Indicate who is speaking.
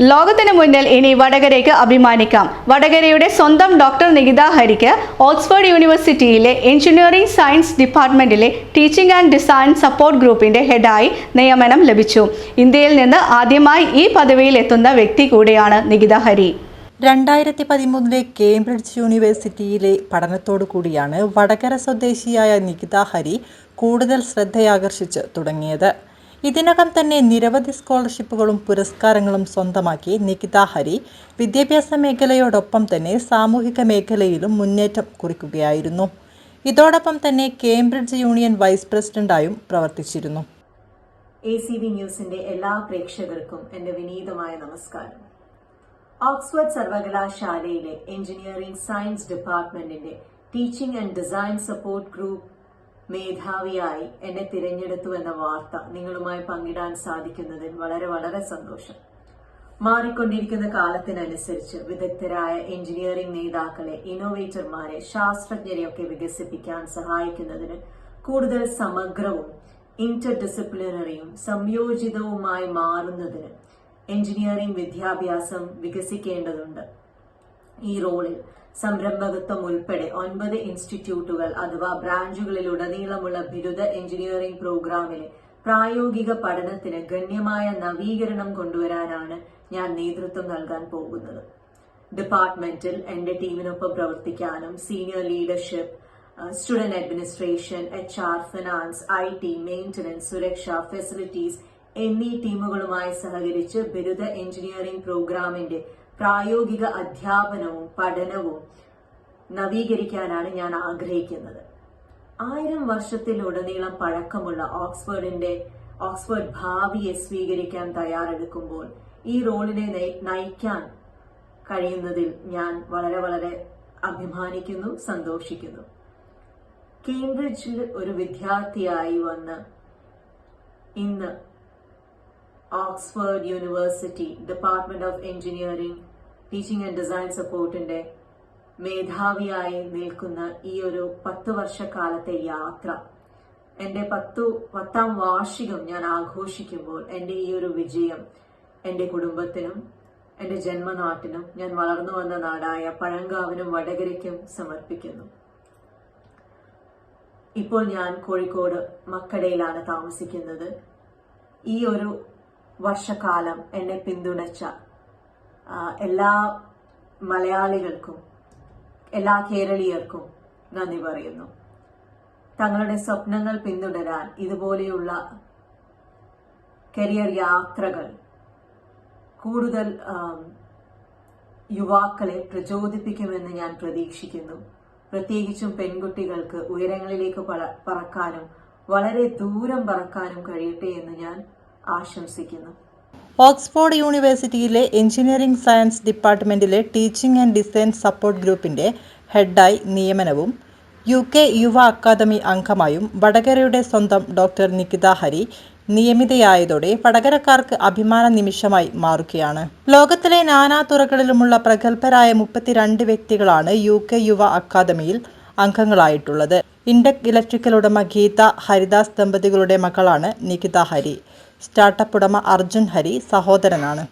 Speaker 1: ലോകത്തിന് മുന്നിൽ ഇനി വടകരയ്ക്ക് അഭിമാനിക്കാം. വടകരയുടെ സ്വന്തം ഡോക്ടർ നികിത ഹരിക്ക് ഓക്സ്ഫോർഡ് യൂണിവേഴ്സിറ്റിയിലെ എഞ്ചിനീയറിംഗ് സയൻസ് ഡിപ്പാർട്ട്മെന്റിലെ ടീച്ചിംഗ് ആൻഡ് ഡിസൈൻ സപ്പോർട്ട് ഗ്രൂപ്പിന്റെ ഹെഡായി നിയമനം ലഭിച്ചു. ഇന്ത്യയിൽ നിന്ന് ആദ്യമായി ഈ പദവിയിൽ എത്തുന്ന വ്യക്തി കൂടിയാണ് നികിത ഹരി.
Speaker 2: രണ്ടായിരത്തി പതിമൂന്നിലെ കേംബ്രിഡ്ജ് യൂണിവേഴ്സിറ്റിയിലെ പഠനത്തോടു കൂടിയാണ് വടകര സ്വദേശിയായ നികിത ഹരി കൂടുതൽ ശ്രദ്ധയാകർഷിച്ച് തുടങ്ങിയത്. ഇതിനകം തന്നെ നിരവധി സ്കോളർഷിപ്പുകളും പുരസ്കാരങ്ങളും സ്വന്തമാക്കി നികിത ഹരി വിദ്യാഭ്യാസ മേഖലയോടൊപ്പം തന്നെ സാമൂഹിക മേഖലയിലും മുന്നേറ്റം കുറിക്കുകയായിരുന്നു. ഇതോടൊപ്പം തന്നെ കേംബ്രിഡ്ജ് യൂണിയൻ വൈസ് പ്രസിഡന്റായും പ്രവർത്തിച്ചിരുന്നു.
Speaker 3: എ സി ബി ന്യൂസിന്റെ എല്ലാ പ്രേക്ഷകർക്കും എന്റെ വിനീതമായ നമസ്കാരം. ഓക്സ്ഫോർഡ് സർവകലാശാലയിലെ എഞ്ചിനീയറിംഗ് സയൻസ് ഡിപ്പാർട്ട്മെന്റിന്റെ teaching and design support group മേധാവിയായി എന്നെ തിരഞ്ഞെടുത്തു എന്ന വാർത്ത നിങ്ങളുമായി പങ്കിടാൻ സാധിക്കുന്നതിൽ വളരെ വളരെ സന്തോഷം. മാറിക്കൊണ്ടിരിക്കുന്ന കാലത്തിനനുസരിച്ച് വിദഗ്ധരായ എഞ്ചിനീയറിംഗ് നേതാക്കളെ ഇന്നോവേറ്റർമാരെ ശാസ്ത്രജ്ഞരെയൊക്കെ വികസിപ്പിക്കാൻ സഹായിക്കുന്നതിന് കൂടുതൽ സമഗ്രവും ഇന്റർ ഡിസിപ്ലിനറിയും സംയോജിതവുമായി മാറുന്നതിന് എഞ്ചിനീയറിംഗ് വിദ്യാഭ്യാസം വികസിക്കേണ്ടതുണ്ട്. ഈ റോളിൽ സംരംഭകത്വം ഉൾപ്പെടെ ഒൻപത് ഇൻസ്റ്റിറ്റ്യൂട്ടുകൾ അഥവാ ബ്രാഞ്ചുകളിലുടനീളമുള്ള ബിരുദ എഞ്ചിനീയറിംഗ് പ്രോഗ്രാമിലെ പ്രായോഗിക പഠനത്തിന് ഗണ്യമായ നവീകരണം കൊണ്ടുവരാനാണ് ഞാൻ നേതൃത്വം നൽകാൻ പോകുന്നത്. ഡിപ്പാർട്ട്മെന്റിൽ എന്റെ ടീമിനൊപ്പം പ്രവർത്തിക്കാനും senior leadership student administration H R finance I T maintenance സുരക്ഷ ഫെസിലിറ്റീസ് എന്നീ ടീമുകളുമായി സഹകരിച്ച് ബിരുദ എഞ്ചിനീയറിംഗ് പ്രോഗ്രാമിന്റെ പ്രായോഗിക അധ്യാപനവും പഠനവും നവീകരിക്കാനാണ് ഞാൻ ആഗ്രഹിക്കുന്നത്. ആയിരം വർഷത്തിലുടനീളം പഴക്കമുള്ള ഓക്സ്ഫോർഡിന്റെ ഓക്സ്ഫോർഡ് ഭാവിയെ സ്വീകരിക്കാൻ തയ്യാറെടുക്കുമ്പോൾ ഈ റോളിനെ നയിക്കാൻ കഴിയുന്നതിൽ ഞാൻ വളരെ വളരെ അഭിമാനിക്കുന്നു സന്തോഷിക്കുന്നു. കേംബ്രിഡ്ജിൽ ഒരു വിദ്യാർത്ഥിയായി വന്ന് ഇന്ന് Oxford university department of engineering teaching and design സപ്പോർട്ടിന്റെ മേധാവിയായി നിൽക്കുന്ന ഈ ഒരു പത്ത് വർഷക്കാലത്തെ യാത്ര. എന്റെ പത്തു പത്താം വാർഷികം ഞാൻ ആഘോഷിക്കുമ്പോൾ എന്റെ ഈ ഒരു വിജയം എന്റെ കുടുംബത്തിനും എന്റെ ജന്മനാട്ടിനും ഞാൻ വളർന്നു വന്ന നാടായ പഴങ്കാവിനും വടകരയ്ക്കും സമർപ്പിക്കുന്നു. ഇപ്പോൾ ഞാൻ കോഴിക്കോട് മക്കടയിലാണ് താമസിക്കുന്നത്. ഈ ഒരു വർഷക്കാലം എന്നെ പിന്തുണച്ച എല്ലാ മലയാളികൾക്കും എല്ലാ കേരളീയർക്കും നന്ദി പറയുന്നു. തങ്ങളുടെ സ്വപ്നങ്ങൾ പിന്തുടരാൻ ഇതുപോലെയുള്ള കരിയർ യാത്രകൾ കൂടുതൽ യുവാക്കളെ പ്രചോദിപ്പിക്കുമെന്ന് ഞാൻ പ്രതീക്ഷിക്കുന്നു. പ്രത്യേകിച്ചും പെൺകുട്ടികൾക്ക് ഉയരങ്ങളിലേക്ക് പറക്കാനും വളരെ ദൂരം പറക്കാനും കഴിയട്ടെ എന്ന് ഞാൻ ആശംസിക്കുന്നു.
Speaker 2: ഓക്സ്ഫോർഡ് യൂണിവേഴ്സിറ്റിയിലെ എഞ്ചിനീയറിംഗ് സയൻസ് ഡിപ്പാർട്ട്മെന്റിലെ ടീച്ചിംഗ് ആൻഡ് ഡിസൈൻ സപ്പോർട്ട് ഗ്രൂപ്പിന്റെ ഹെഡായി നിയമനവും യു കെ യുവ അക്കാദമി അംഗമായും വടകരയുടെ സ്വന്തം ഡോക്ടർ നികിത ഹരി നിയമിതയായതോടെ വടകരക്കാർക്ക് അഭിമാന നിമിഷമായി മാറുകയാണ്. ലോകത്തിലെ നാനാ തുറകളിലുമുള്ള പ്രഗത്ഭരായ മുപ്പത്തിരണ്ട് വ്യക്തികളാണ് യു കെ യുവ അക്കാദമിയിൽ അംഗങ്ങളായിട്ടുള്ളത്. ഇൻഡക് ഇലക്ട്രിക്കൽ ഉടമ ഗീത ഹരിദാസ് ദമ്പതികളുടെ മകളാണ് നികിത ഹരി. സ്റ്റാർട്ടപ്പ് ഉടമ അർജുൻ ഹരി സഹോദരനാണ്.